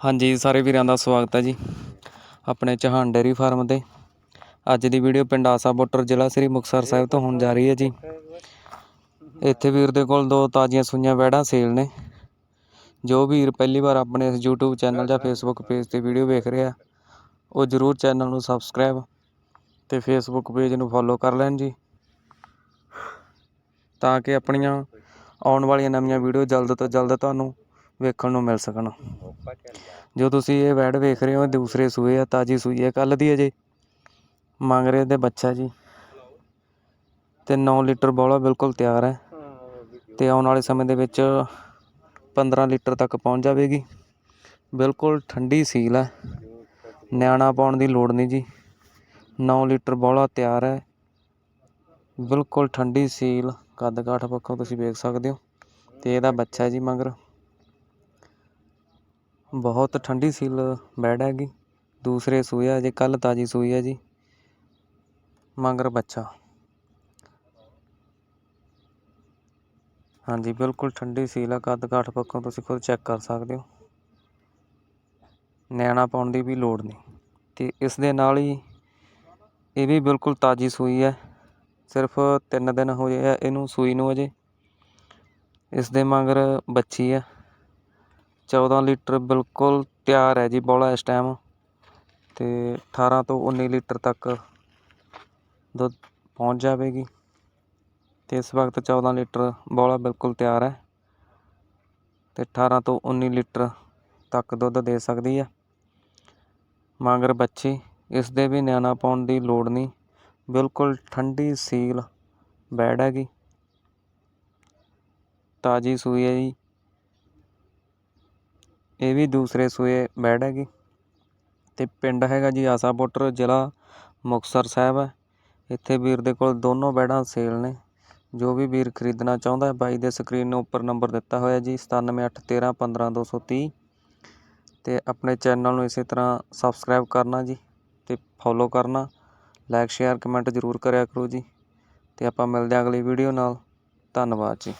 ਹਾਂਜੀ, ਸਾਰੇ ਵੀਰਾਂ ਦਾ ਸਵਾਗਤ ਹੈ ਜੀ ਆਪਣੇ ਚਹਾਨ ਡੇਅਰੀ ਫਾਰਮ ਤੇ। ਅੱਜ ਦੀ ਵੀਡੀਓ ਪਿੰਡ ਆਸਾ ਬੁੱਟਰ ਜ਼ਿਲ੍ਹਾ ਸ੍ਰੀ ਮੁਕਤਸਰ ਸਾਹਿਬ ਤੋਂ ਹੋਣ ਜਾ ਰਹੀ ਹੈ ਜੀ। ਇੱਥੇ ਵੀਰ ਦੇ ਕੋਲ ਦੋ ਤਾਜ਼ੀਆਂ ਸੂਈਆਂ ਵੈੜਾਂ ਸੇਲ ਨੇ। ਜੋ ਵੀਰ ਪਹਿਲੀ ਵਾਰ ਆਪਣੇ ਇਸ YouTube ਚੈਨਲ ਜਾਂ Facebook ਪੇਜ ਤੇ ਵੀਡੀਓ ਵੇਖ ਰਿਹਾ, ਉਹ ਜਰੂਰ ਚੈਨਲ ਨੂੰ ਸਬਸਕ੍ਰਾਈਬ ਤੇ Facebook ਪੇਜ ਨੂੰ ਫੋਲੋ ਕਰ ਲੈਣ ਜੀ। ਤਾਂ ਕਿ ਆਪਣੀਆਂ ਆਉਣ ਵਾਲੀਆਂ ਨਵੀਆਂ ਵੀਡੀਓ ਜਲਦ ਤੋਂ ਜਲਦ ਤੁਹਾਨੂੰ ਵੇਖਣ ਨੂੰ ਮਿਲ ਸਕਣ। ਜੋ ਤੁਸੀਂ ਇਹ ਵੈੜ ਵੇਖ ਰਹੇ ਹੋ ਇਹ ਦੂਸਰੇ ਸੂਏ ਆ ਤਾਜੀ ਸੂਈ ਹੈ ਕੱਲ ਦੀ ਅਜੇ ਮੰਗ ਰਹੇ ਤੇ ਬੱਚਾ ਜੀ। ਤੇ 9 ਲੀਟਰ ਬੋਲਾ ਬਿਲਕੁਲ ਤਿਆਰ ਹੈ। ਤੇ ਆਉਣ ਵਾਲੇ ਸਮੇਂ ਦੇ ਵਿੱਚ 15 ਲੀਟਰ ਤੱਕ ਪਹੁੰਚ ਜਾਵੇਗੀ। ਬਿਲਕੁਲ ਠੰਡੀ ਸੀਲ ਹੈ। ਨਿਆਣਾ ਪਾਉਣ ਦੀ ਲੋੜ ਨਹੀਂ ਜੀ। 9 ਲੀਟਰ ਬੋਲਾ ਤਿਆਰ ਹੈ। ਬਿਲਕੁਲ ਠੰਡੀ ਸੀਲ ਕੱਦ ਕਾਠ ਪੱਖੋਂ ਤੁਸੀਂ ਵੇਖ ਸਕਦੇ ਹੋ। ਤੇ ਇਹਦਾ ਬੱਚਾ ਜੀ ਮਗਰ। ਬਹੁਤ ਠੰਡੀ ਸੀਲ ਬੈਡ ਹੈਗੀ। ਦੂਸਰੇ ਸੂਏ ਆ ਜੇ ਕੱਲ ਤਾਜੀ ਸੂਈ ਹੈ ਜੀ। ਮਗਰ ਬੱਚਾ। ਹਾਂਜੀ, ਬਿਲਕੁਲ ਠੰਡੀ ਸੀਲ ਆ ਕੱਦ ਕਾਠ ਪੱਖੋਂ ਤੁਸੀਂ ਖੁਦ ਚੈੱਕ ਕਰ ਸਕਦੇ ਹੋ। ਨਿਆਣਾ ਪਾਉਣ ਦੀ ਵੀ ਲੋੜ ਨਹੀਂ। ਤੇ ਇਸ ਦੇ ਨਾਲ ਹੀ ਇਹ ਵੀ ਬਿਲਕੁਲ ਤਾਜੀ ਸੂਈ ਹੈ। ਸਿਰਫ 3 ਦਿਨ ਹੋਏ ਆ ਇਹਨੂੰ ਸੂਈ ਨੂੰ ਅਜੇ। ਇਸ ਦੇ ਮਗਰ ਬੱਚੀ ਹੈ। 14 ਲੀਟਰ ਬਿਲਕੁਲ ਤਿਆਰ ਹੈ ਜੀ ਬੋਲਾ ਇਸ ਟਾਈਮ ਤੇ 18 ਤੋਂ 19 ਲੀਟਰ ਤੱਕ ਦੁੱਧ ਪਹੁੰਚ ਜਾਵੇਗੀ। ਤੇ ਇਸ ਵਕਤ 14 ਲੀਟਰ ਬੋਲਾ ਬਿਲਕੁਲ ਤਿਆਰ ਹੈ। ਤੇ 18 ਤੋਂ 19 ਲੀਟਰ ਤੱਕ ਦੁੱਧ ਦੇ ਸਕਦੀ ਹੈ। ਮਗਰ ਬੱਚੀ, ਇਸ ਦੇ ਵੀ ਨਿਆਣਾ ਪਾਉਣ ਦੀ ਲੋੜ ਨਹੀਂ। ਬਿਲਕੁਲ ਠੰਡੀ ਸੀਲ ਬੈਡ ਹੈਗੀ। ਤਾਜੀ ਸੂਈ ਹੈ ਜੀ। ਇਹ ਵੀ ਦੂਸਰੇ ਸੂਏ ਬੈਡ ਹੈਗੀ ਅਤੇ ਪਿੰਡ ਹੈਗਾ ਜੀ ਆਸਾ ਜ਼ਿਲ੍ਹਾ ਮੁਕਤਸਰ ਸਾਹਿਬ ਹੈ। ਇੱਥੇ ਵੀਰ ਦੇ ਕੋਲ ਦੋਨੋਂ ਬੈਡਾਂ ਸੇਲ ਨੇ। ਜੋ ਵੀ ਵੀਰ ਖਰੀਦਣਾ ਚਾਹੁੰਦਾ ਬਾਈ ਦੇ ਸਕਰੀਨ ਨੂੰ ਉੱਪਰ ਨੰਬਰ ਦਿੱਤਾ ਹੋਇਆ ਜੀ, ਸਤਾਨਵੇਂ ਅੱਠ ਤੇਰ੍ਹਾਂ ਪੰਦਰਾਂ ਦੋ ਸੌ ਤੀਹ। ਅਤੇ ਆਪਣੇ ਚੈਨਲ ਨੂੰ ਇਸੇ ਤਰ੍ਹਾਂ ਸਬਸਕ੍ਰਾਈਬ ਕਰਨਾ ਜੀ ਅਤੇ ਫੋਲੋ ਕਰਨਾ। ਲਾਈਕ, ਸ਼ੇਅਰ, ਕਮੈਂਟ ਜ਼ਰੂਰ ਕਰਿਆ ਕਰੋ ਜੀ। ਅਤੇ ਆਪਾਂ ਮਿਲਦੇ ਹਾਂ ਅਗਲੀ ਵੀਡੀਓ ਨਾਲ। ਧੰਨਵਾਦ ਜੀ।